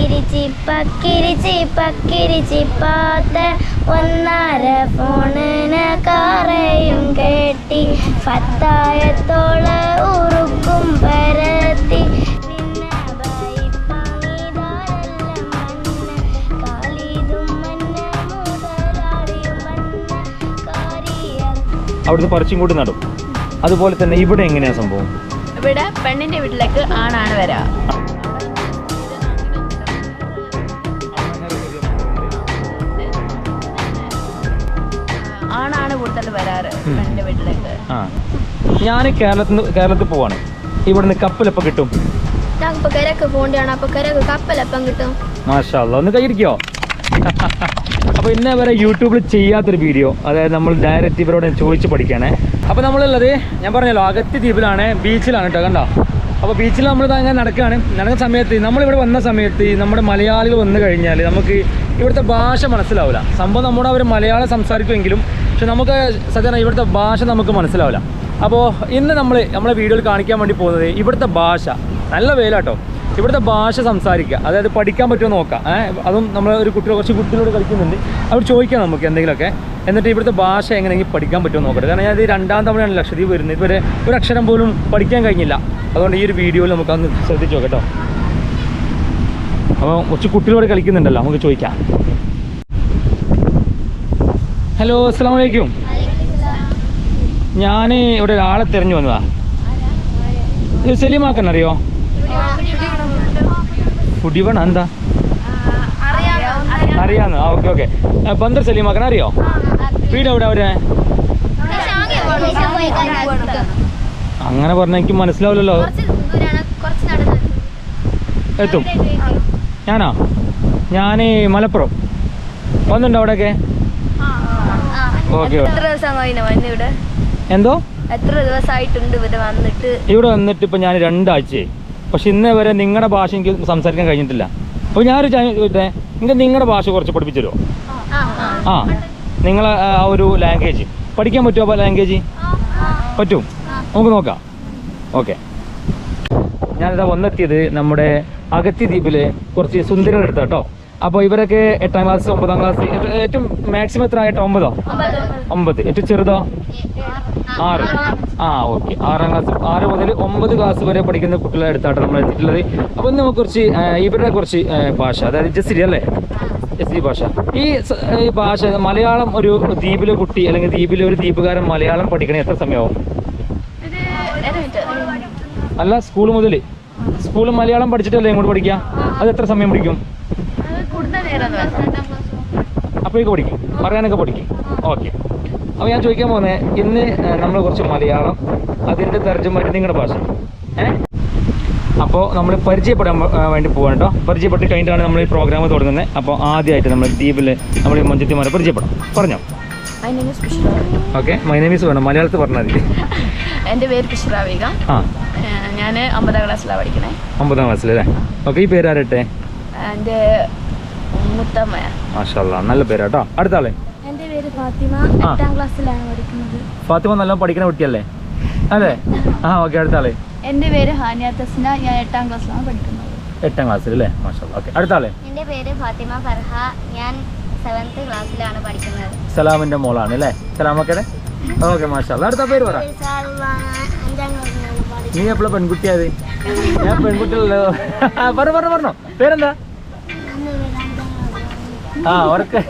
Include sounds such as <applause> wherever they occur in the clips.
കിരിച്ചി പക്കിരിച്ചി പക്കിരിച്ചി path ഒന്നര ഫോണിന് കാറയും കേട്ടി. ഫത്തായത്തോള ഉറുക്കും പരത്തി. അവിടുന്ന് പറിച്ചും കൂടി നടും. അതുപോലെ തന്നെ ഇവിടെ എങ്ങനെയാ സംഭവം? ഇവിടെ പെണ്ണിന്റെ വീട്ടിലേക്ക് ആണാണ് വരാ. കൂടുതൽ വരാറ്. വീട്ടിലേക്ക്. ആ. ഞാൻ കേരളത്തിൽ കേരളത്തിൽ പോവാണ്. ഇവിടുന്ന് കപ്പലെപ്പം കിട്ടും? കരക്ക് പോണ്ടാണ് അപ്പൊ കരക്ക് കപ്പലപ്പം കിട്ടും? മാഷാ അല്ലാ. ഒന്ന് കയ്യിരിക്കോ അപ്പോൾ ഇന്നേ വരെ യൂട്യൂബിൽ ചെയ്യാത്തൊരു വീഡിയോ. അതായത് നമ്മൾ ഡയറക്റ്റ് ഇവരോട് ചോദിച്ച് പഠിക്കണേ. അപ്പോൾ നമ്മളുള്ളത് ഞാൻ പറഞ്ഞല്ലോ അകത്തി ദ്വീപിലാണ് ബീച്ചിലാണ് കേട്ടോ കണ്ടോ? അപ്പോൾ ബീച്ചിൽ നമ്മൾ അങ്ങനെ നടക്കുകയാണ് നടക്കുന്ന സമയത്ത് നമ്മളിവിടെ വന്ന സമയത്ത് നമ്മുടെ മലയാളികൾ വന്നു കഴിഞ്ഞാൽ നമുക്ക് ഇവിടുത്തെ ഭാഷ മനസ്സിലാവില്ല സംഭവം നമ്മുടെ അവർ മലയാളം സംസാരിക്കുമെങ്കിലും പക്ഷെ നമുക്ക് സത്യം ഇവിടുത്തെ ഭാഷ നമുക്ക് മനസ്സിലാവില്ല. അപ്പോൾ ഇന്ന് നമ്മൾ നമ്മളെ വീഡിയോയിൽ കാണിക്കാൻ വേണ്ടി പോകുന്നത് ഇവിടുത്തെ ഭാഷ. നല്ല വേലാട്ടോ ഇവിടുത്തെ ഭാഷ സംസാരിക്കുക. അതായത് പഠിക്കാൻ പറ്റുമോ നോക്കാം അതും നമ്മൾ ഒരു കുട്ടികൾ കുറച്ച് കുട്ടികളോട് കളിക്കുന്നുണ്ട്. അവർ ചോദിക്കാം നമുക്ക് എന്തെങ്കിലുമൊക്കെ. എന്നിട്ട് ഇവിടുത്തെ ഭാഷ എങ്ങനെയെങ്കിലും പഠിക്കാൻ പറ്റുമോ നോക്കട്ടെ. കാരണം ഞാൻ ഇത് രണ്ടാം തവണയാണ് ലക്ഷദ്വീപ് വരുന്നത്. ഇതുവരെ ഒരു അക്ഷരം പോലും പഠിക്കാൻ കഴിഞ്ഞില്ല. അതുകൊണ്ട് ഈ ഒരു വീഡിയോയിൽ നമുക്ക് അന്ന് ശ്രദ്ധിച്ചു നോക്കട്ടോ അപ്പോൾ കുറച്ച് കുട്ടികളോട് കളിക്കുന്നുണ്ടല്ലോ. നമുക്ക് ചോദിക്കാം. ഹലോ അസ്സാം വലൈക്കും ഞാൻ ഇവിടെ ഒരാളെ തിരഞ്ഞു വന്നതാ. ഇത് സലീമാക്കൻ അറിയോ എന്താ? അറിയാന്ന്. ആ ഓക്കെ ഓക്കെ. ബന്ദർ സലീമാക്കണ അറിയോ വീട് എവിടെ അവരെ? അങ്ങനെ പറഞ്ഞാൽ എനിക്ക് മനസ്സിലാവില്ലല്ലോ. എത്തും. ഞാനാ? ഞാൻ മലപ്പുറം. വന്നിട്ടുണ്ടോ അവിടെയൊക്കെ? എത്ര ദിവസമായി വന്നിവിടെ എന്തോ? എത്ര ദിവസമായിട്ടുണ്ട് ഇവിടെ വന്നിട്ട്? ഇവിടെ വന്നിട്ട് ഇപ്പൊ ഞാൻ രണ്ടാഴ്ചയായി. പക്ഷെ ഇന്നേ വരെ നിങ്ങളുടെ ഭാഷ എനിക്ക് സംസാരിക്കാൻ കഴിഞ്ഞിട്ടില്ല. അപ്പോൾ ഞാനൊരു ചോദിച്ചേ നിങ്ങൾക്ക് നിങ്ങളുടെ ഭാഷ കുറച്ച് പഠിപ്പിച്ചു തരുമോ ആ നിങ്ങളെ ആ ഒരു ലാംഗ്വേജ് പഠിക്കാൻ പറ്റുമോ അപ്പോൾ ലാംഗ്വേജ് പറ്റും. നമുക്ക് നോക്കാം. ഓക്കെ. ഞാനിതാ വന്നെത്തിയത് നമ്മുടെ അഗത്തി ദ്വീപിലെ കുറച്ച് സുന്ദരികൾ എടുത്ത കേട്ടോ അപ്പോൾ ഇവരൊക്കെ എട്ടാം ക്ലാസ് ഒമ്പതാം ക്ലാസ് ഏറ്റവും മാക്സിമം എത്ര ആയിട്ട്? ഒമ്പതോ? ഒമ്പത്. ഏറ്റവും ചെറുതോ? ആറ്. ആ ഓക്കെ ആറാം ക്ലാസ് ആറ് മുതൽ ഒമ്പത് ക്ലാസ് വരെ പഠിക്കുന്ന കുട്ടികളെ അടുത്താണ് നമ്മൾ എത്തിയിട്ടുള്ളത്. അപ്പോൾ ഇന്ന് നമുക്ക് കുറച്ച് ഇവരുടെ കുറച്ച് ഭാഷ അതായത് ജസ്രി അല്ലേ? ജസ്രി ഭാഷ. ഈ ഭാഷ മലയാളം ഒരു ദ്വീപിലെ കുട്ടി അല്ലെങ്കിൽ ദ്വീപിലെ ഒരു ദ്വീപുകാരൻ മലയാളം പഠിക്കണേ എത്ര സമയമാവും? അല്ല സ്കൂൾ മുതൽ സ്കൂൾ മലയാളം പഠിച്ചിട്ടല്ലേ ഇങ്ങോട്ട് പഠിക്കുക? അത് എത്ര സമയം നേരം അപ്പോഴേക്ക് പഠിക്കും. പറയാനൊക്കെ പഠിക്കും. ഓക്കെ അപ്പോൾ ഞാൻ ചോദിക്കാൻ പോകുന്നത് ഇന്ന് നമ്മൾ കുറച്ച് മലയാളം അതിന്റെ തർജമായിട്ട് നിങ്ങളുടെ ഭാഷ അപ്പോൾ നമ്മൾ പരിചയപ്പെടാൻ വേണ്ടി പോകാൻ കേട്ടോ പരിചയപ്പെട്ട് കഴിഞ്ഞിട്ടാണ് നമ്മൾ ഈ പ്രോഗ്രാം തുടങ്ങുന്നത് അപ്പോൾ ആദ്യമായിട്ട് നമ്മൾ ദ്വീപിൽ നമ്മൾ ഈ മഞ്ചത്തിമാരെ പരിചയപ്പെടാം. പറഞ്ഞോ? ഓക്കെ മൈ നെയിം വേണം. മലയാളത്തിൽ പറഞ്ഞാൽ മതി. <laughs> എന്റെ പേര് പിശ്രാവിക ആ. ഞാൻ ഒമ്പതാം ക്ലാസ്സിലാണ് പഠിക്കണേ. ഒമ്പതാം ക്ലാസ്സിലല്ലേ ഓക്കെ ഈ പേര് ആരട്ടെ എന്റെ മുത്തമ്മ മാഷാല്ല നല്ല പേരാട്ടോ. അടുത്ത ആളെ എന്റെ പേര് ഫാത്തിമ. എട്ടാം ക്ലാസ്സിലാണ് പഠിക്കുന്നത്. ഫാത്തിമ നല്ല പഠിക്കുന്ന കുട്ടിയല്ലേ? അല്ലേ? ആ ഓക്കെ അടുത്ത ആളെ എന്റെ പേര് ഹാനിയ തസ്ന ഞാൻ എട്ടാം ക്ലാസ്സിലാണ് പഠിക്കുന്നത്. എട്ടാം ക്ലാസ്സിൽ അല്ലേ? മാഷാല്ല ഓക്കെ. അടുത്ത ആളെ എന്റെ പേര് ഫാത്തിമ ഫർഹ ഞാൻ സെവൻത്ത് ക്ലാസ്സിലാണ് പഠിക്കുന്നത്. സലാമിന്റെ മോളാണ് അല്ലേ? സലാമൊക്കെ ഓക്കെ മാഷാല്ല അടുത്ത പേര് പറ. നീ എപ്പോഴും പെൺകുട്ടിയായത് ഞാൻ പെൺകുട്ടിയല്ലോ പറ പറഞ്ഞു പറഞ്ഞോ. പേരെന്താ? ക്ലാസ്സിലാണ് അവർക്ക്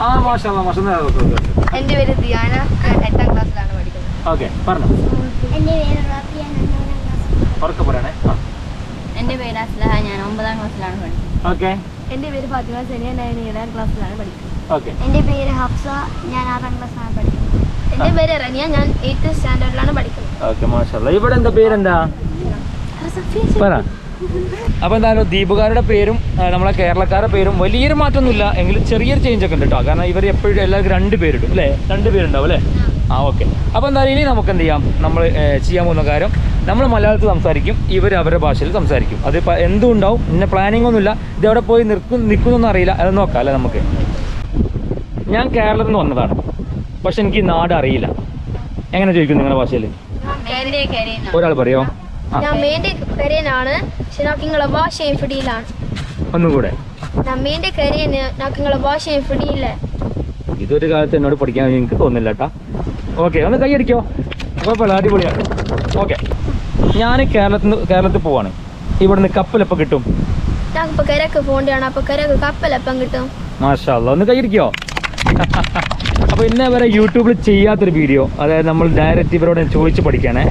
ആ മാഷാല്ല മാഷാ എന്റെ പേര് ദിയാന ഞാൻ എട്ടാം ക്ലാസ്സിലാണ് പഠിക്കുന്നത്. ഓക്കെ പറഞ്ഞോ. എന്റെ പേര് ഉറക്കെ പറയണേ ആ. എന്റെ പേര് അസ്ലഹ ഞാൻ ഒമ്പതാം ക്ലാസ്സിലാണ് പഠിക്കുന്നത്. ഓക്കെ. എന്റെ പേര് ഫാത്തിമ സെനിയ ഞാൻ ഏഴാം ക്ലാസ്സിലാണ് പഠിക്കുന്നത്. ഓക്കെ. എന്റെ പേര് ഹഫ്സ ഞാൻ ആറാം ക്ലാസ്സിലാണ് പഠിക്കുന്നത്. എന്റെ പേര് റനിയ ഞാൻ എയ്ത്ത് സ്റ്റാൻഡേർഡിലാണ് പഠിക്കുന്നത്. ഓക്കെ മാഷാല്ല ഇവിടെ എന്താ പേരെന്താ? പറ. അപ്പോൾ എന്തായാലും ദീപുകാരുടെ പേരും നമ്മളെ കേരളക്കാരുടെ പേരും വലിയൊരു മാറ്റമൊന്നുമില്ല. എങ്കിലും ചെറിയൊരു ചേഞ്ച് ഒക്കെ ഉണ്ട് കേട്ടോ കാരണം ഇവർ എപ്പോഴും എല്ലാവർക്കും രണ്ട് പേരിടും അല്ലേ? രണ്ട് പേരുണ്ടാവും അല്ലേ? ആ ഓക്കെ അപ്പോൾ എന്തായാലും ഇനി നമുക്ക് എന്ത് ചെയ്യാം? നമ്മൾ ചെയ്യാൻ പോകുന്ന കാര്യം നമ്മൾ മലയാളത്തിൽ സംസാരിക്കും ഇവർ അവരുടെ ഭാഷയിൽ സംസാരിക്കും. അത് എന്തും ഉണ്ടാവും പിന്നെ പ്ലാനിങ് ഒന്നുമില്ല. ഇത് എവിടെ പോയി നിൽക്കും നിൽക്കുന്നൊന്നും അറിയില്ല. അത് നോക്കാം അല്ലേ നമുക്ക്? ഞാൻ കേരളത്തിൽ നിന്ന് വന്നതാണ്. പക്ഷെ എനിക്ക് നാട് അറിയില്ല. എങ്ങനെ ചോദിക്കും നിങ്ങളുടെ ഭാഷയിൽ? ഒരാൾ പറയോ? ഞാൻ മേന്റെ നമ്മീന്റെ ഇതൊരു കാലത്ത് എന്നോട് പഠിക്കാൻ എനിക്ക് തോന്നില്ല ഓക്കെ ഒന്ന് കൈയടിക്കോ? കുഴപ്പമില്ല അടിപൊളിയാണ് ഓക്കെ. ഞാൻ കേരളത്തിൽ കേരളത്തിൽ പോവാണ്. ഇവിടുന്ന് കപ്പലെപ്പം കിട്ടും? ഞങ്ങൾക്ക് കരക്ക് അപ്പൊ കിട്ടും? മാഷാ ഒന്ന് കൈയിരിക്കോ ഇന്നേ വരെ യൂട്യൂബിൽ ചെയ്യാത്തൊരു വീഡിയോ. അതായത് നമ്മൾ ഡയറക്റ്റ് ഇവരോട് ചോദിച്ചു പഠിക്കണേ.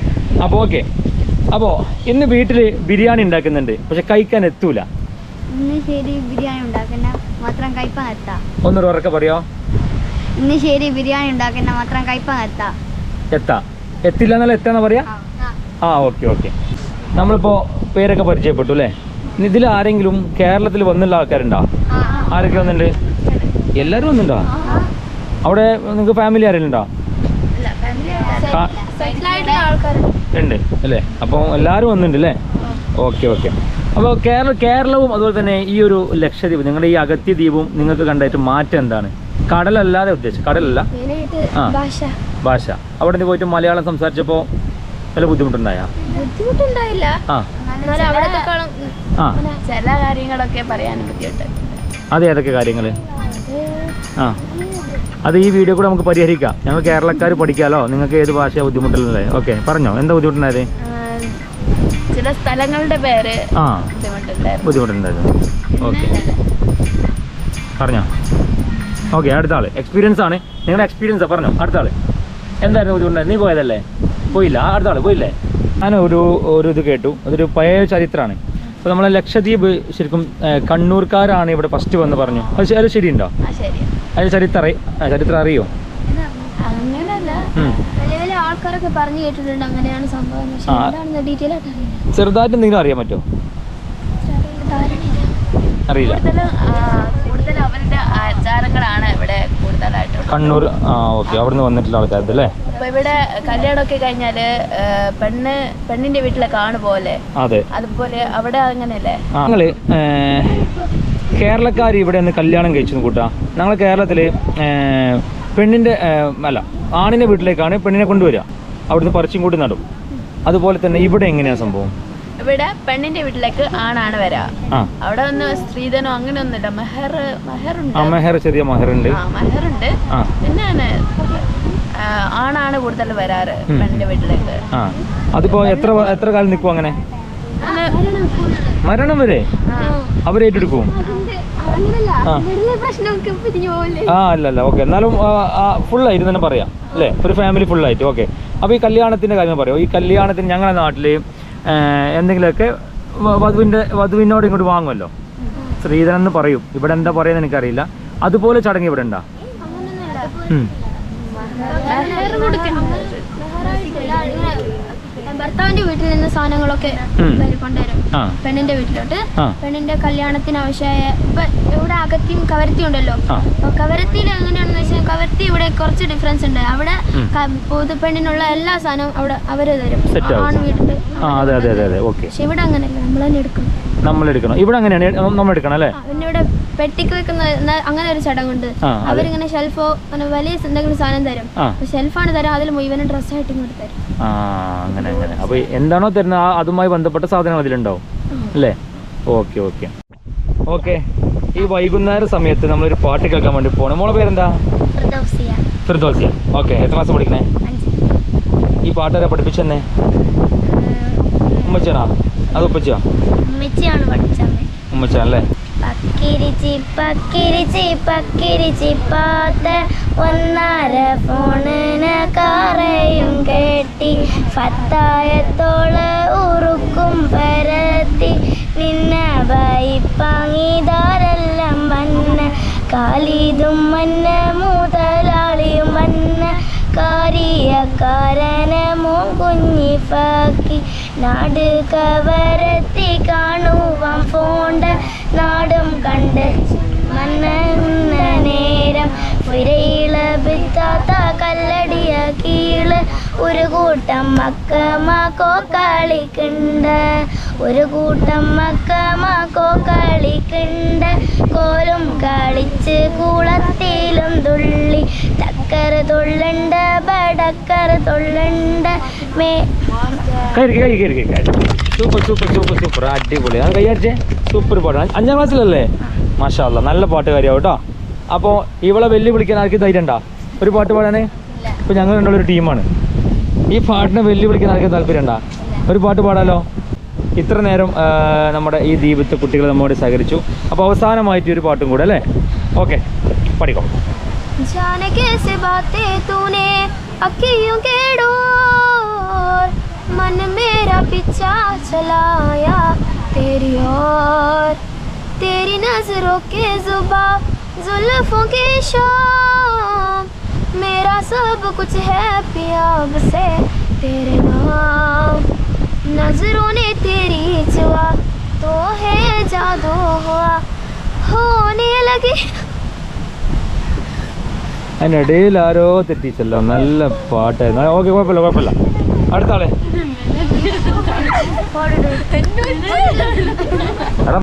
അപ്പൊ ഓക്കെ. അപ്പോൾ ഇന്ന് വീട്ടിൽ ബിരിയാണി ഉണ്ടാക്കുന്നുണ്ട്. പക്ഷെ കഴിക്കാൻ എത്തൂല. ഇന്ന് ശരി ബിരിയാണി ഉണ്ടാക്കുന്ന മാത്രം കയ്പ എത്താം ഒന്നൊരു ഉറക്കെ പറയോ? ഇന്ന് ശരി ബിരിയാണി ഉണ്ടാക്കുന്ന മാത്രം കയ്പ എത്താം എത്താ? എത്തില്ല എന്നല്ല എത്താന്ന് പറയാ? ആ ഓക്കെ ഓക്കെ. നമ്മളിപ്പോ പേരൊക്കെ പരിചയപ്പെട്ടു അല്ലേ? ഇതിൽ ആരെങ്കിലും കേരളത്തിൽ വന്നുള്ള ആൾക്കാരുണ്ടോ? ആരൊക്കെ വന്നിട്ടുണ്ട് എല്ലാരും വന്നിട്ടുണ്ടോ അവിടെ നിങ്ങൾക്ക് ഫാമിലി ആരെങ്കിലും ഉണ്ടോ? ഉണ്ട്. അല്ലേ? അപ്പോൾ എല്ലാവരും വന്നിട്ടുണ്ട് അല്ലേ? Okay okay. അപ്പോൾ കേരള കേരളവും അതുപോലെ തന്നെ ഈ ഒരു ലക്ഷദ്വീപ് നിങ്ങളുടെ ഈ അഗത്തി ദ്വീപും നിങ്ങൾക്ക് കണ്ടായിട്ട് മാറ്റം എന്താണ്? കടലല്ലാതെ ഉദ്ദേശിച്ചു കടലല്ല? ആ. ഭാഷ. അവിടെ നിന്ന് പോയിട്ട് മലയാളം സംസാരിച്ചപ്പോൾ നല്ല ബുദ്ധിമുട്ടുണ്ടായ? ബുദ്ധിമുട്ടുണ്ടായില്ല. ആ. ചില കാര്യങ്ങളൊക്കെ പറയാൻ ബുദ്ധിമുട്ട്. അതെ ഏതൊക്കെ കാര്യങ്ങൾ ആ. അത് ഈ വീഡിയോ കൂടെ നമുക്ക് പരിഹരിക്കാം. ഞങ്ങൾ കേരളക്കാർ പഠിക്കാമല്ലോ നിങ്ങൾക്ക് ഏത് ഭാഷ ബുദ്ധിമുട്ടുള്ളത്? ഓക്കെ പറഞ്ഞോ. എന്താ ബുദ്ധിമുട്ടുണ്ടായത്? ചില സ്ഥലങ്ങളുടെ പേര് ആ ബുദ്ധിമുട്ടുണ്ടായിരുന്നു. ഓക്കെ പറഞ്ഞോ. ഓക്കെ അടുത്ത ആൾ. എക്സ്പീരിയൻസ് ആണ്. നിങ്ങളുടെ എക്സ്പീരിയൻസ് പറഞ്ഞോ. അടുത്ത ആൾ. എന്തായിരുന്നു ബുദ്ധിമുട്ടുണ്ടായത്? നീ പോയതല്ലേ? പോയില്ല. അടുത്ത ആൾ പോയില്ലേ? ഞാൻ ഒരു ഒരു ഇത് കേട്ടു. അതൊരു പഴയ ചരിത്രമാണ്. അപ്പോൾ നമ്മളെ ലക്ഷദ്വീപ് ശരിക്കും കണ്ണൂർക്കാരാണ് ഇവിടെ ഫസ്റ്റ് വന്ന് പറഞ്ഞു. അത് ശരിയുണ്ടോ? ശരി അതിന് ചരിത്ര ചരിത്രം അറിയോ? ആൾക്കാരൊക്കെ പറഞ്ഞു കേട്ടിട്ടുണ്ട് അങ്ങനെയാണ് സംഭവം. ഡീറ്റെയിൽ ആയിട്ട് അറിയില്ല. ചെറുതായിട്ട് എന്തെങ്കിലും അറിയാൻ പറ്റുമോ? അറിയില്ല. കൂടുതൽ അവരുടെ ആചാരങ്ങളാണ് ഇവിടെ കൂടുതലായിട്ട് കണ്ണൂർ ആ ഓക്കെ. അവിടുന്ന് വന്നിട്ടുള്ള ആൾക്കാരത് അല്ലേ? ഇവിടെ കല്യാണമൊക്കെ കഴിഞ്ഞാൽ പെണ്ണ് പെണ്ണിന്റെ വീട്ടിലെ കാണു പോലെ. അതെ. അതുപോലെ അവിടെ അങ്ങനെയല്ലേ? കേരളക്കാർ ഇവിടെ നിന്ന് കല്യാണം കഴിച്ചു കൂട്ടാ. ഞങ്ങൾ കേരളത്തിൽ പെണ്ണിന്റെ അല്ല ആണിന്റെ വീട്ടിലേക്കാണ് പെണ്ണിനെ കൊണ്ടുവരിക. അവിടുന്ന് പറിച്ചും കൂട്ടി നടും. അതുപോലെ തന്നെ ഇവിടെ എങ്ങനെയാണ് സംഭവം? ഇവിടെ പെണ്ണിന്റെ വീട്ടിലേക്ക് ആണാണ് വരാ. അവിടെ ഒന്ന് സ്ത്രീധനോ അങ്ങനെ ഒന്നുമില്ല. മെഹർ മെഹറുണ്ട്. മെഹർ ചെറിയ മെഹറുണ്ട്. മെഹറുണ്ട്. പിന്നെ ആണാണ് കൂടുതൽ വരാറ് പെണ്ണിന്റെ വീട്ടിലേക്ക്. അതിപ്പോ എത്ര എത്ര കാലം നിൽക്കും അങ്ങനെ? മരണം. വരെ. അവരേറ്റെടുക്കും ആ. വലിയ പ്രശ്നമൊക്കെ പിരിഞ്ഞു ആ അല്ല അല്ല. ഓക്കെ. എന്നാലും ഫുള്ളായിട്ട് തന്നെ പറയാം. അല്ലേ? ഒരു ഫാമിലി ഫുള്ളായിട്ട് ഓക്കെ. അപ്പോൾ ഈ കല്യാണത്തിന്റെ കാര്യം പറയാം. ഈ കല്യാണത്തിന് ഞങ്ങളുടെ നാട്ടിൽ എന്തെങ്കിലുമൊക്കെ വധുവിന്റെ വധുവിന്റെ വധുവിനോട് ഇങ്ങോട്ട് വാങ്ങുമല്ലോ? സ്ത്രീധനം എന്ന് പറയും. ഇവിടെ എന്താ പറയുന്നത് എനിക്കറിയില്ല. അതുപോലെ ചടങ്ങ് ഇവിടെ ഉണ്ടാ? കൊടുക്കണം. ഭർത്താവിന്റെ വീട്ടിൽ നിന്ന് സാധനങ്ങളൊക്കെ. ഇവർ കൊണ്ടുവരും. പെണ്ണിന്റെ വീട്ടിലോട്ട്. പെണ്ണിന്റെ കല്യാണത്തിന് ആവശ്യമായ ഇപ്പൊ ഇവിടെ അകത്തിയും കവരത്തിയും ഉണ്ടല്ലോ. അപ്പൊ കവരത്തിയിൽ എങ്ങനെയാണെന്ന് വെച്ചാൽ കവരത്തി ഇവിടെ കുറച്ച് ഡിഫറൻസ് ഉണ്ട്. അവിടെ പൊതു പെണ്ണിനുള്ള എല്ലാ സാധനവും അവിടെ അവർ തരും. ആണ് വീട്ടിൽ. പക്ഷെ ഇവിടെ അങ്ങനെയല്ല. നമ്മൾ തന്നെ എടുക്കണം. നമ്മൾ എടുക്കണം ഇവിടെ അങ്ങനെയാണ്. നമ്മൾ എടുക്കണം അല്ലേ? ആ, പിന്നെ ഇവിടെ പെട്ടിക്ക് വെക്കുന്ന അങ്ങനെ ഒരു ചടങ്ങുണ്ട്. അവരിങ്ങനെ ഷെൽഫോ അങ്ങനെ വലിയ എന്തെങ്കിലും സാധനം തരും. ഷെൽഫാണ് തരാം അതിൽ മുഴുവനും ഡ്രസ്സായിട്ട് ഇങ്ങോട്ട് തരും. ആ അങ്ങനെ അങ്ങനെ. അപ്പോൾ എന്താണോ തരുന്നത് ആ അതുമായി ബന്ധപ്പെട്ട സാധനങ്ങൾ അതിലുണ്ടാവും. അല്ലേ? Okay okay. ഓക്കെ. ഈ വൈകുന്നേര സമയത്ത് നമ്മളൊരു പാട്ട് കേൾക്കാൻ വേണ്ടി പോകണം മോളെ പേരെന്താ? ഫിർദോസിയ. ഓക്കെ എത്ര മാസം പഠിക്കണേ? ഈ പാട്ടാരെ പഠിപ്പിച്ചെന്നെ ഉമ്മച്ചാണോ അത് ഉപ്പച്ചോ ഉമ്മച്ചാണല്ലേ പക്കിരിച്ചി പക്കിരിച്ചി പക്കിരിച്ചി പാത്ത്. ഒന്നര ഫോണിന് കാറയും കെട്ടി. ഫത്തായത്തോൾ ഉറുക്കും പരത്തി. നിന്നെ വൈപ്പാങ്ങിതാരെല്ലാം വന്ന. കാലിതും മന്ന മുതലാളിയും വന്ന. കാരിയക്കാരനെ കുഞ്ഞി പാക്കി നാട് കവരത്തി കാണുവാൻ പോണ്ട നാടും കണ്ട് മന്ന പുരയിള ബിത്താത്ത കല്ലടിയ കീൾ. ഒരു കൂട്ടം മക്കമാക്കോ കളിക്കുണ്ട് ഒരു കൂട്ടം മക്കമാക്കോ കളിക്കുണ്ട് കോലും കളിച്ച് കുളത്തിലും തുള്ളി. തക്കര തുള്ളുണ്ട് ബടക്കര തുള്ളുണ്ട്. മേ സൂപ്പർ സൂപ്പർ സൂപ്പർ സൂപ്പർ. അടിപൊളി. അത് കൈകാര്യം സൂപ്പർ പാട്ടാണ് അഞ്ചാം ക്ലാസ്സിലല്ലേ? മാഷാ നല്ല നല്ല പാട്ടുകാരിയാവും കേട്ടോ. അപ്പോൾ ഇവളെ വെല്ലുവിളിക്കാൻ ആർക്ക് ധൈര്യം ഉണ്ടാ ഒരു പാട്ട് പാടാനേ ഇപ്പോൾ ഞങ്ങൾ രണ്ടുള്ള ഒരു ടീമാണ് ഈ പാട്ടിനെ വെല്ലുവിളിക്കാൻ ആർക്കും താല്പര്യം ഉണ്ടാ ഒരു പാട്ട് പാടാലോ ഇത്ര നേരം ആ, നമ്മുടെ ഈ ദീപത്തെ കുട്ടികൾ നമ്മോട് സഹകരിച്ചു അപ്പോൾ അവസാനമായിട്ട് ഒരു പാട്ടും കൂടെ അല്ലേ ഓക്കെ പഠിക്കോ जाने कैसे बातें तूने अखियों के डोर मन मेरा पीछा चलाया तेरी ओर तेरी नजरों के जुबा जुल्फों के शाम मेरा सब कुछ है पियाब से तेरे नाम नजरों ने तेरी जुआ तो है जादू हुआ होने लगी അതിനിടയിൽ ആരോ തെറ്റിച്ചല്ലോ നല്ല പാട്ടായിരുന്നു ഓക്കെ കുഴപ്പമില്ല കുഴപ്പമില്ല അടുത്ത ആളെ എടാ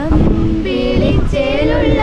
അമ്പിളിച്ചേലുള്ള